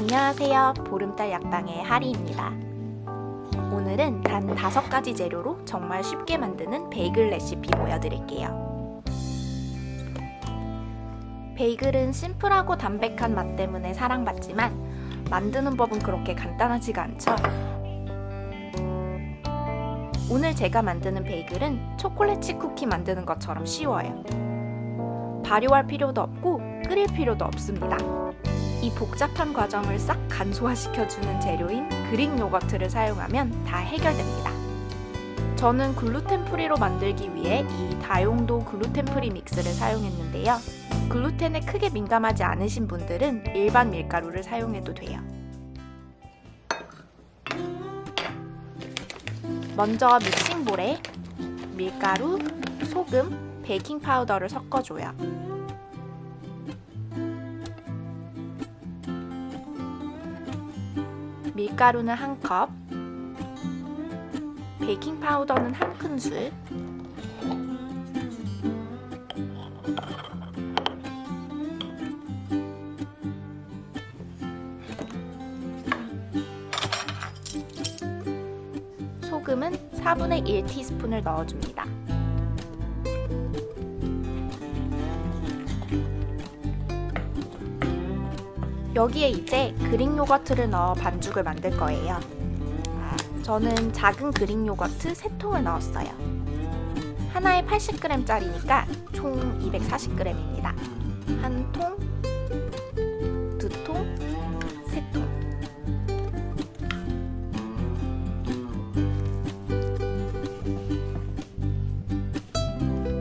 안녕하세요. 보름달 약방의 하리입니다. 오늘은 단 다섯 가지 재료로 정말 쉽게 만드는 베이글 레시피 보여드릴게요. 베이글은 심플하고 담백한 맛 때문에 사랑받지만 만드는 법은 그렇게 간단하지가 않죠. 오늘 제가 만드는 베이글은 초콜릿 칩 쿠키 만드는 것처럼 쉬워요. 발효할 필요도 없고 끓일 필요도 없습니다. 이 복잡한 과정을 싹 간소화시켜주는 재료인 그릭 요거트를 사용하면 다 해결됩니다. 저는 글루텐 프리로 만들기 위해 이 다용도 글루텐 프리 믹스를 사용했는데요. 글루텐에 크게 민감하지 않으신 분들은 일반 밀가루를 사용해도 돼요. 먼저 믹싱볼에 밀가루, 소금, 베이킹 파우더를 섞어줘요. 밀가루는 한 컵, 베이킹 파우더는 한 큰술, 소금은 4분의 1 티스푼을 넣어줍니다. 여기에 이제 그릭 요거트를 넣어 반죽을 만들 거예요. 저는 작은 그릭 요거트 3통을 넣었어요. 하나에 80g짜리니까 총 240g입니다. 한 통, 두 통, 세 통.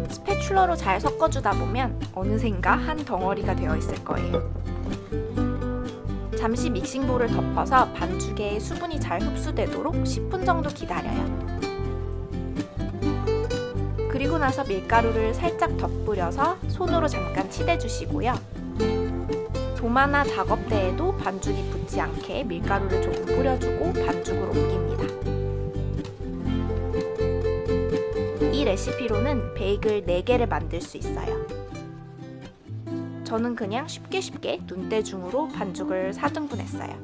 스패출러로 잘 섞어주다 보면 어느샌가 한 덩어리가 되어 있을 거예요. 잠시 믹싱볼을 덮어서 반죽에 수분이 잘 흡수되도록 10분 정도 기다려요. 그리고 나서 밀가루를 살짝 덧뿌려서 손으로 잠깐 치대주시고요. 도마나 작업대에도 반죽이 붙지 않게 밀가루를 조금 뿌려주고 반죽을 옮깁니다. 이 레시피로는 베이글 4개를 만들 수 있어요. 저는 그냥 쉽게 쉽게 눈대중으로 반죽을 4등분 했어요.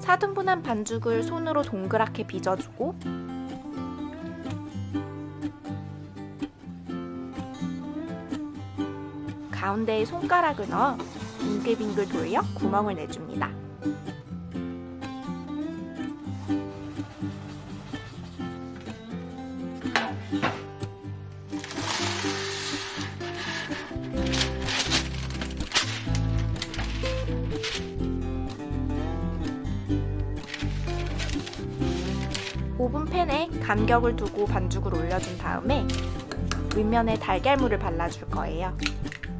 4등분한 반죽을 손으로 동그랗게 빚어주고 가운데에 손가락을 넣어 빙글빙글 돌려 구멍을 내줍니다. 오븐 팬에 간격을 두고 반죽을 올려준 다음에 윗면에 달걀물을 발라줄 거예요.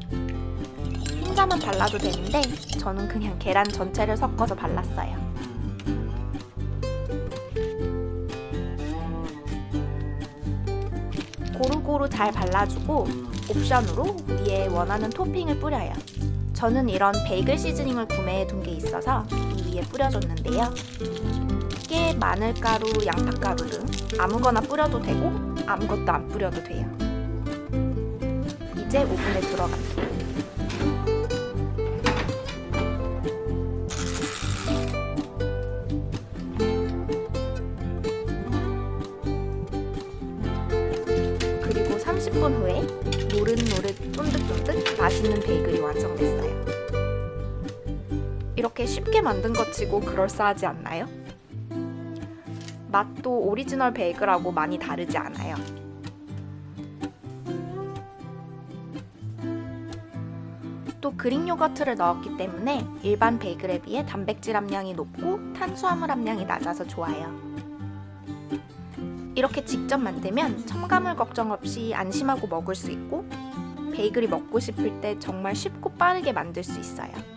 흰자만 발라도 되는데 저는 그냥 계란 전체를 섞어서 발랐어요. 고루고루 잘 발라주고 옵션으로 위에 원하는 토핑을 뿌려요. 저는 이런 베이글 시즈닝을 구매해 둔 게 있어서 이 위에 뿌려줬는데요. 깨, 마늘가루, 양파가루 등 아무거나 뿌려도 되고 아무것도 안 뿌려도 돼요. 이제 오븐에 들어갑니다. 그리고 30분 후에 노릇노릇 쫀득쫀득 맛있는 베이글이 완성됐어요. 이렇게 쉽게 만든 것 치고 그럴싸하지 않나요? 맛도 오리지널 베이글하고 많이 다르지 않아요. 또 그릭 요거트를 넣었기 때문에 일반 베이글에 비해 단백질 함량이 높고 탄수화물 함량이 낮아서 좋아요. 이렇게 직접 만들면 첨가물 걱정 없이 안심하고 먹을 수 있고 베이글이 먹고 싶을 때 정말 쉽고 빠르게 만들 수 있어요.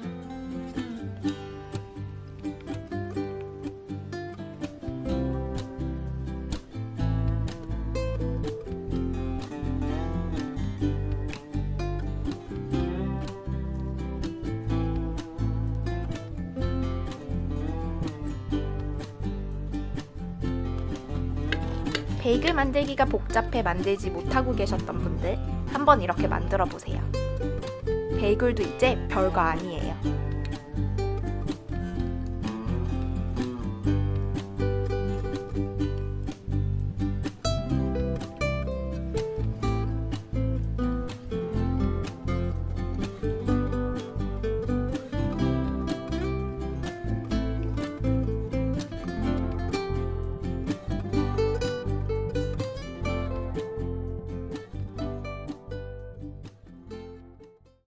베이글 만들기가 복잡해 만들지 못하고 계셨던 분들 한번 이렇게 만들어 보세요. 베이글도 이제 별거 아니에요.